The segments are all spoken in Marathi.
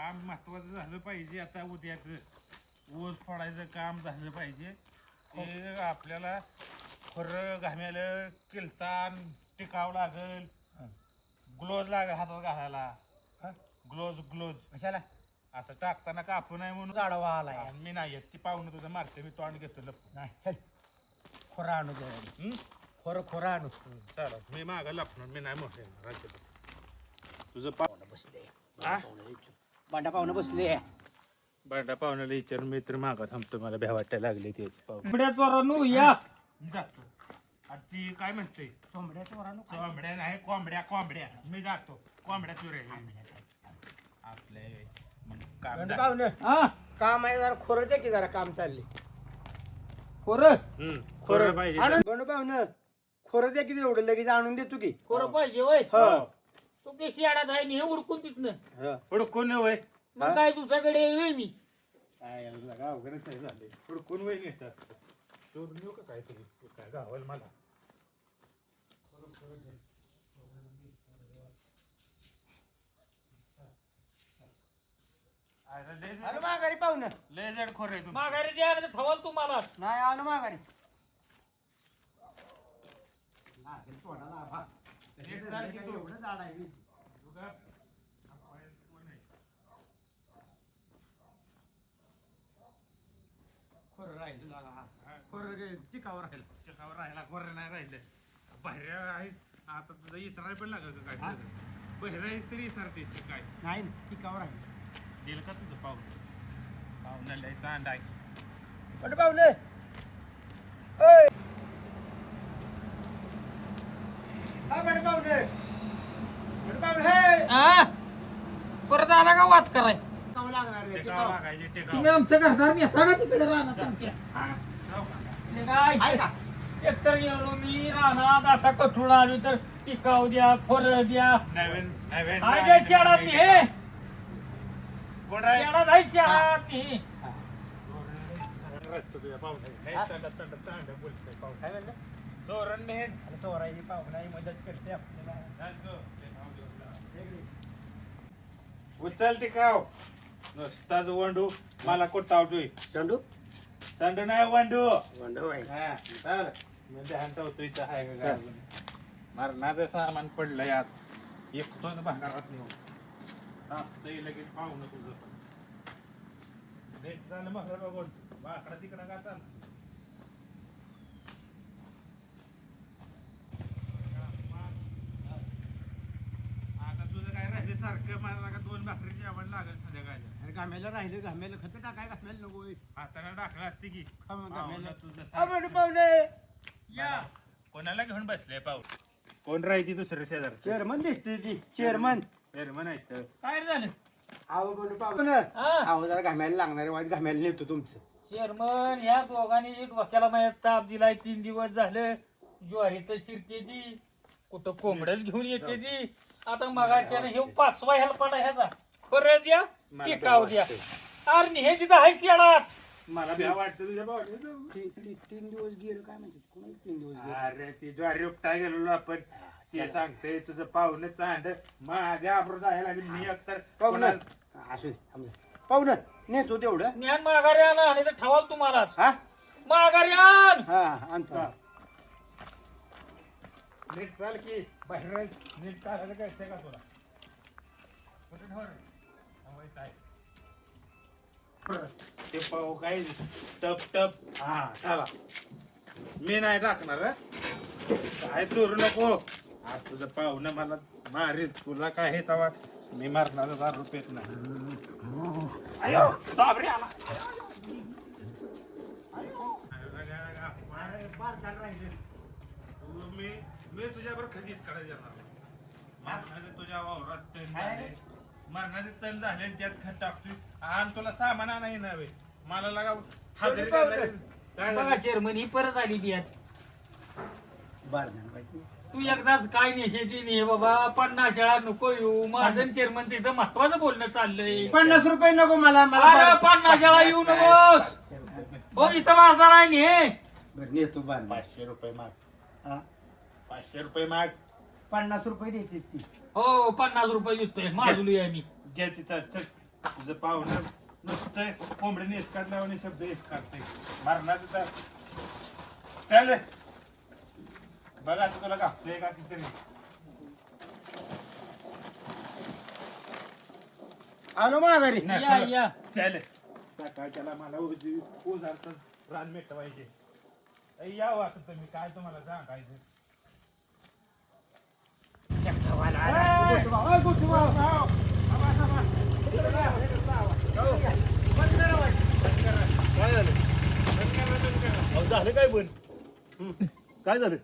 काम महत्वाचं झालं पाहिजे. आता उद्याचं ऊस फोडायचं काम झालं पाहिजे. ते आपल्याला खरं घाम्याला किलतान टिकावं लागल. ग्लोज लागेल हातात घालायला. Gloves gloves. कशाला? असं टाकताना कापू नाही म्हणून. गाडवा आलाय आणि मी नाही येत. ती पाहुणं तुझं मारते. मी तोंड घेतो लपून. नाही चल. खोरा आणू दे हं? खोरं खोरं आणू. चालेल मी मागं लपणार. मी नाही राज्य तुझं पा बसले. हा? बांडा पाहुणं बसले. बंडा पाहुण्याला विचारून मी तर मागं थांबतो मला भ्या वाटायला लागले पाहुणे कोंबड्या चोरांनो या मी जातो. आणि ती काय म्हणते? चोंबड्या चोरानू कोंबड्या नाही कोंबड्या कोंबड्या. मी जातो. कोंबड्या चुरे आपले काम. पाहुणं हा? आहे जरा खोरं द्या की जरा काम चालले खोरं? हं, खोरं पाहिजे. बांडा पाहुणं खोरं द्या की एवढं लगेच आणून देतो की. खोरं पाहिजे होय. हो. तू ते शियाडात आहे हे उडकून तिथनं. हो. हुडकून वय मग काय तुमच्याकडे येईल मी? काय लगा अवघडच आहे झाले. हुडकून वय नेतात शोधून येऊ का काहीतरी? काय गावल मला? अरे लय जड- आणू माघारी पाहुणं. लय जड खोर आहे तू माघारी द्यायला तर नाही आणू माघारी. लागेल तोंडाला आभा. नीट चाल की तू. एवढं झाड आहे. खोरं राहिलं. खोरं रे, राहिलं चिकावर राहिला खोर नाही राहिले बाहेर आहेस आता तुझं इसराय पण लागल का हा? काय बाहेर आहेस तरी इसरतेस की काय नाही ना, टिकावं राहिलं दिलं का तुझं पाहून पाहुणा लय चांड आहे पण पाहुणे ओय हा मॅडम पाहुणे मॅडम पाहुणे हा वाद कराय. तुम्ही आमच्या घरदार नेता का तिकडे राहणार तुमच्या? एकतर गेलो मी राहणार आता कठून आलो तर टिकाव द्या खोरं द्या. काय शेळात नाही हे? शेळात शेळात नाही हा. हे. हा? म्हणलं? धोरण नाही चोराची पाहुणाही मदत करते आपल्याला. जातो. टेकावं घेऊन जा. उचल टिकाव नुसताच वंडू मला कुटावतोय चंडू संड नाही वंडू वंडू आहे हा, चल. मी इथं आहे का. मरणाचं सामान पडलं यात एकतोच भागारात नेऊ तापतंय लगेच पाहुणं तुझं पण नीट झालं मग बाकडा तिकडं का चाल आता तुझं काय राहिले सारखं मला का दोन भाकरी जेवण लागेल संध्याकाळी अरे घामेला राहिलं घामेला. खत टाकाय घामेला नको होय. हाताने टाकलं असते की. खा मग घामेला. पाहुणं तुझं हा मॅडम पाहुणे. या. कोणाला घेऊन बसले पाहू? कोण दुसरं शेजार? चेअरमन दिसते ती. चेअरमन. चेअरमन आहेत काय झालं? आहो बोलू पाहुणे. हा. आहो जरा घामेला लागणारे वाईट घामेला नेतो तुमचं. चेअरमन ह्या दोघांनी डोक्याला माझ्या ताप दिलाय तीन दिवस झालं. ज्वारी तर शिरते ती. कुठं कोंबडच घेऊन येते ती. आता मगाच्या हे पाचवा हेल्पाटा ह्याचा. खरं द्या टिकाव द्या. अरे हे तिथं आहे शेळात मला भ्या वाटतं तुझ्या भावाला. ती- ती- तीन दिवस गेलो काय म्हणते कोणाला तीन दिवस गेलो? अरे ती ज्वारी उपटा गेलेलो आपण. ते सांगते तुझं पाहुणं चांड माझ्या आबरू जायला लागली मी एकतर पाहुणं. कोणा- असू दे, थांब दे. पाहुणं नेतो तेवढं. ज्ञान माघारी आणा आणि तर ठवाल तुम्हालाच. हा? माघारी आण. हा आणतो. हा. नीट चाल की बाहेर नीट चालायला कळतंय का तुला? कुठे ठेव. ते पाहू काय? टप टप. हा चला. मी नाही टाकणार. काय चोरू नको. आज तुझं पाहुणं मला मारील. तुला काय हे तवा? मी मारणार दहा रुपयेत नाही. अयो आला. मी मी तुझ्यावर कधीच करायला नाही. मरणाचे तुझ्या वावरात तण झाले. मरणाचे तण झाले आणि त्यात खत टाकतोय. आणि तुला सामान नाही नव्हे. मला लगा हजेरी बघा? चेअरमन ही परत आली बियात बरं तू एकदाच काय नेशेती ने बाबा? पन्नास शाळा नको येऊ. माझं चेअरमनचं इथं महत्वाचं बोलणं चाललंय. पन्नास रुपये नको मला मला अरे पन्नास शाळा येऊ नकोस. हो इथं बाजार आहे ने. बरं नेतो बार पाचशे रुपये माग. हा. पाचशे रुपये माग. पन्नास रुपये देते ती. हो पन्नास रुपये देतोय. माजुली आहे मी. घे तिथं चल. तुझं पाहुणं नुसतं कोंबडीने इसकाटल्यावर आणि शब्द इसकाटते मरणाचं तर. चल. बघा आता तुला घातलंय का किती आलो माघारी. या या. चल. सकाळच्याला मला उजी उजारतं रान मिटवायचे. या हो आता तुम्ही. काय तुम्हाला सांगायचं? झालं अहो, झालं काय पण? काय झालं?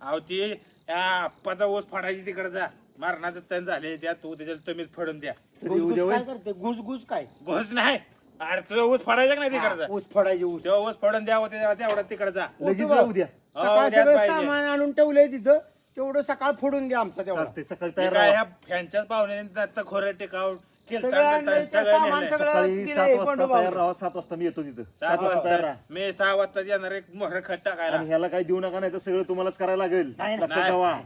अहो ती या आप्पाचा ओस फाडायची तिकडे जा. मरणाचं तण झाले त्या तू त्याच्यात तुम्हीच फडून द्या. तरी उद्या काय करते? गुजगुज काय? नाही. अरे तुझा ऊस फाडायचा का नाही तिकडे जा? ऊस फोडायचे ऊस तेव्हा ऊस फडून द्यावं तेव्हा तेवढा तिकडे जा. लगेच वय उद्या हो, सकाळ सगळं. सामान आणून ठेवलंय तिथं. तेवढं सकाळ फोडून घ्या आमचा तेवढा. चालते सकाळी तयार राहा. फॅनच्याच पाहुणे खोरं टिकाव सगळं सगळं सकाळी दिलंय सात वाजता पंडोबावर. तयार राहा सात वाजता मी येतो तिथं. सात सात वाजता तयार वाजता राहा. मी सहा वाजता येणार एक मोहर खत टाकायला. आणि ह्याला काही देऊ नका नाही तर सगळं तुम्हालाच करायला लागेल. नाही, लक्षात नाही. ठेवा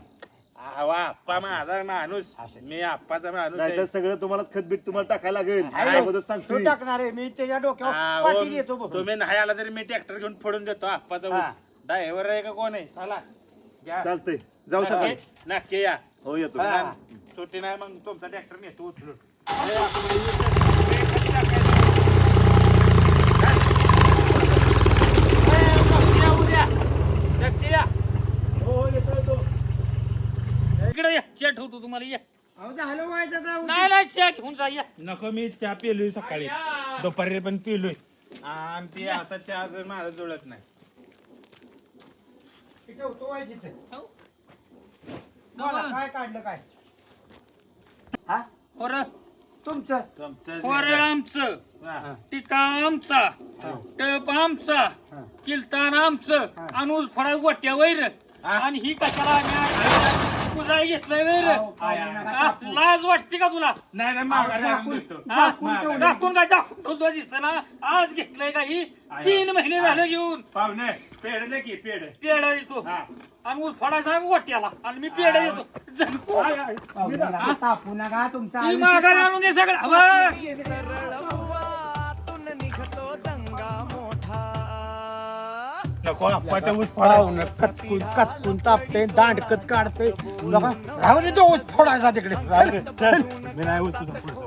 आवा आप्पा माझा माणूस. मी आप्पाचा माणूस नाही तर आहे. सगळं तुम्हाला खतबीट तुम्हाला टाकायला लागेल. आहे. अगोदर तो सांगतो टाकणार आहे. मी त्याच्या हा, डोक्यावर बघ तुम्ही नाही आला तरी मी ट्रॅक्टर घेऊन फोडून देतो आप्पाचा हा. ऊस. ड्रायव्हर आहे का कोण आहे? चला. घ्या. चालतंय. जाऊ सकाळी नक्की- या हो येतो हा. सुट्टी नाही मग तुमचा ट्रॅक्टर नेतो उचलून हो इकडे या चहा ठेवतो तुम्हाला या अहो, झालं व्हायचं आता उद्या. नाही नाही चहा घेऊन जा या नको मी चहा पिलोय सकाळी या. दुपारी पण पिलोय आणि ते आता चहा जर माझं जुळत नाही ते ठेवतो व्हायची. हो. बोला, काय काढलं काय? हा? खोरं तुमचं? तुमचं खोरं आमचं. हा. टिका आमचा. टप आमचा. किलतान आमचं. अनुज फळा गोट्या वैर. आणि ही कशाला आम्ही घेतलंय वैर. लाज वाटते का तुला? नाही नाही माघारी आणून देतो. हा? दाखवून ठेवलं. दाखवून काय दाखवून दिसना. आज घेतलंय का ही? तीन महिने झाले घेऊन. पाहुणे पेड दे की पेड पेढा देतो. हा. आणि ऊस फडायचा गोट्याला आणि मी पेढा पाहुणे नका तापू नका तुमचं ही माघारी आणून दे सगळं. नको आप्पाचा ऊस पाहुणं कचकून कचकून तापते दांडकच काढते. लोका राहू दे तो ऊस फोडायचा तिकडे. मी नाही ऊस तुझा.